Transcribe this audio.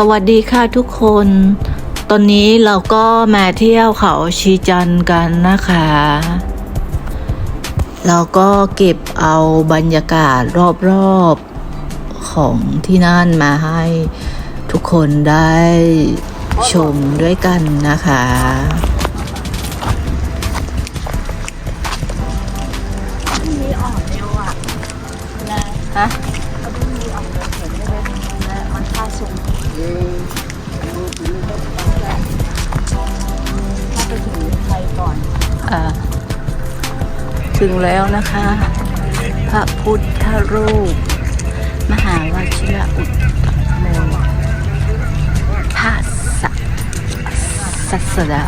สวัสดีค่ะทุกคน ตอนนี้เราก็มาเที่ยวเขาชีจันทร์กันนะคะ เราก็เก็บเอาบรรยากาศรอบๆของที่นั่นมาให้ทุกคนได้ชมด้วยกันนะคะ มีออกเร็วอะนะฮะ ถึงแล้วนะคะ พระพุทธรูป มหาวชิระอุตโมทัสสะสัสดา